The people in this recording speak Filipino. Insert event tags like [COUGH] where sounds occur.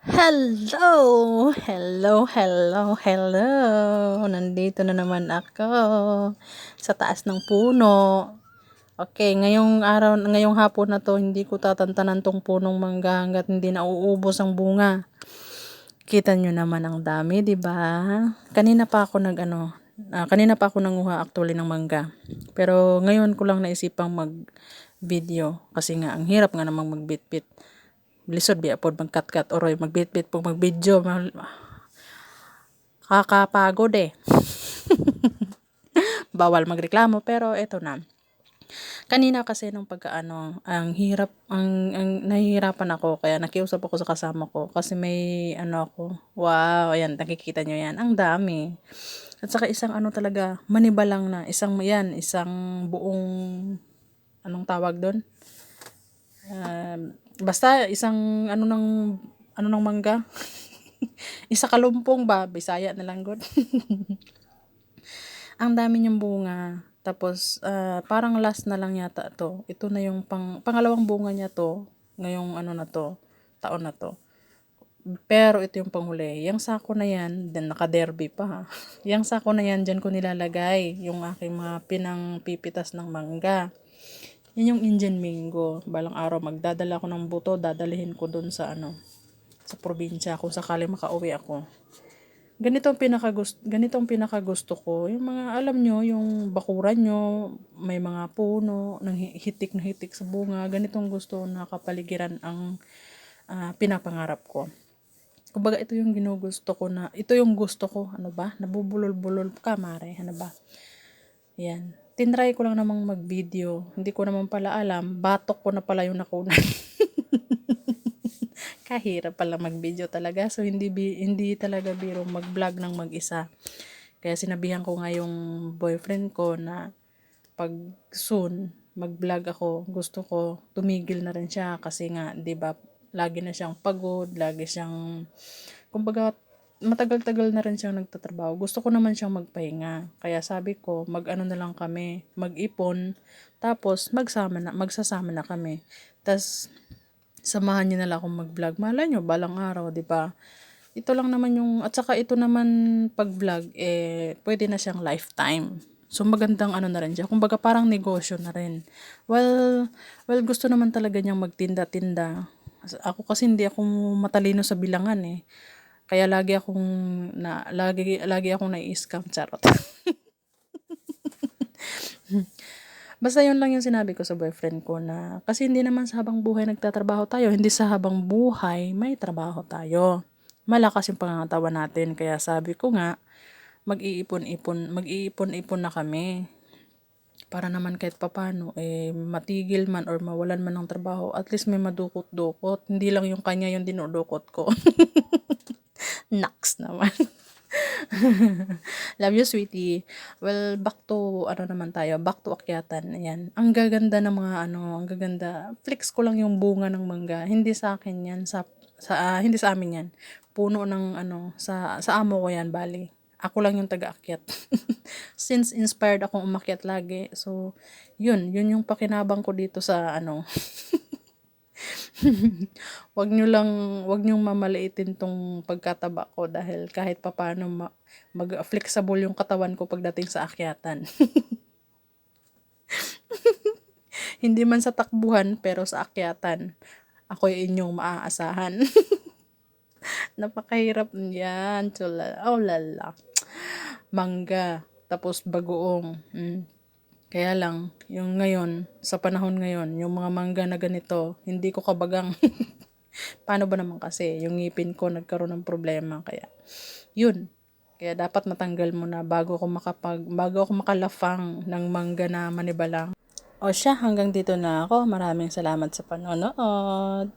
Hello! Hello, hello, hello! Nandito na naman ako sa taas ng puno. Okay, ngayong araw, ngayong hapon na to, hindi ko tatantanan tong punong mangga hanggat hindi nauubos ang bunga. Kita nyo naman ang dami, di ba? Kanina pa ako nag ano, ah, kanina pa ako nanguha actually ng mangga. Pero ngayon ko lang naisipang mag video kasi nga ang hirap nga namang magbitbit lisod biya pod magkat-kat oroy magbitbit pag magbidyo mal kakapagod eh. [LAUGHS] Bawal magreklamo pero eto na. Kanina kasi nung pagkaano ang hirap ang, ang nahihirapan ako kaya nakiusap ako sa kasama ko kasi may ano ako wow ayan nakikita nyo yan ang dami. At saka isang ano talaga manibalang na isang yan isang buong anong tawag doon um, Basta isang ano ng ano ng mangga. [LAUGHS] Isa kalumpong ba, Bisaya na lang gud. [LAUGHS] Ang dami niyang bunga. Tapos uh, parang last na lang yata to. Ito na yung pang pangalawang bunga niya to ngayong ano na to, taon na to. Pero ito yung panghuli. Yung sako na yan, then naka-derby pa. [LAUGHS] Yung sako na yan, dyan ko nilalagay yung aking mga pinang pipitas ng mangga. Yan yung Indian mango. Balang araw magdadala ako ng buto, dadalhin ko dun sa ano, sa probinsya kung sakali makauwi ako. Ganito ang pinakagusto, ganito ang pinakagusto ko. Yung mga alam nyo, yung bakuran nyo, may mga puno, nang hitik na hitik sa bunga. Ganitong gusto na kapaligiran ang uh, pinapangarap ko. Kumbaga ito yung ginugusto ko na, ito yung gusto ko, ano ba? Nabubulol-bulol ka, mare, ano ba? Yan tinry ko lang namang mag-video. Hindi ko naman pala alam, batok ko na pala yung nakunan. [LAUGHS] Kahirap pala mag-video talaga. So, hindi, hindi talaga biro mag-vlog ng mag-isa. Kaya sinabihan ko nga yung boyfriend ko na pag soon mag-vlog ako, gusto ko tumigil na rin siya kasi nga, 'di ba, lagi na siyang pagod, lagi siyang kumbaga matagal-tagal na rin siyang nagtatrabaho. Gusto ko naman siyang magpahinga. Kaya sabi ko, mag-ano na lang kami, mag-ipon, tapos magsama na, magsasama na kami. Tapos, samahan niyo na lang akong mag-vlog. Malay nyo, balang araw, di ba? Ito lang naman yung, at saka ito naman pag-vlog, eh, pwede na siyang lifetime. So, magandang ano na rin siya. Kumbaga, parang negosyo na rin. Well, well, gusto naman talaga niyang magtinda-tinda. Ako kasi hindi ako matalino sa bilangan eh. Kaya lagi akong na lagi lagi akong nai-scam charot. [LAUGHS] Basta yun lang yung sinabi ko sa boyfriend ko na kasi hindi naman sa habang buhay nagtatrabaho tayo, hindi sa habang buhay may trabaho tayo. Malakas yung pangangatawan natin kaya sabi ko nga mag-iipon-ipon, mag-iipon-ipon na kami para naman kahit papano eh matigil man or mawalan man ng trabaho at least may madukot-dukot hindi lang yung kanya yung dinudukot ko [LAUGHS] Naks naman. [LAUGHS] Love you, sweetie. Well, back to, ano naman tayo, back to akyatan. Ayan. Ang gaganda ng mga, ano, ang gaganda. Flex ko lang yung bunga ng mangga. Hindi sa akin yan. Sa, sa, uh, hindi sa amin yan. Puno ng, ano, sa, sa amo ko yan, bali. Ako lang yung taga-akyat. [LAUGHS] Since inspired akong umakyat lagi. So, yun. Yun yung pakinabang ko dito sa, ano, [LAUGHS] [LAUGHS] wag nyo lang, wag nyo mamaliitin tong pagkataba ko dahil kahit papano ma- mag-flexible yung katawan ko pagdating sa akyatan. [LAUGHS] Hindi man sa takbuhan pero sa akyatan. Ako yung inyong maaasahan. [LAUGHS] Napakahirap niyan. Chula. Oh, lala. Mangga. Tapos bagoong. Mm. Kaya lang, yung ngayon, sa panahon ngayon, yung mga mangga na ganito, hindi ko kabagang. [LAUGHS] Paano ba naman kasi, yung ngipin ko nagkaroon ng problema. Kaya, yun. Kaya dapat matanggal mo na bago ako makapag, bago ako makalafang ng mangga na manibalang. O siya, hanggang dito na ako. Maraming salamat sa panonood.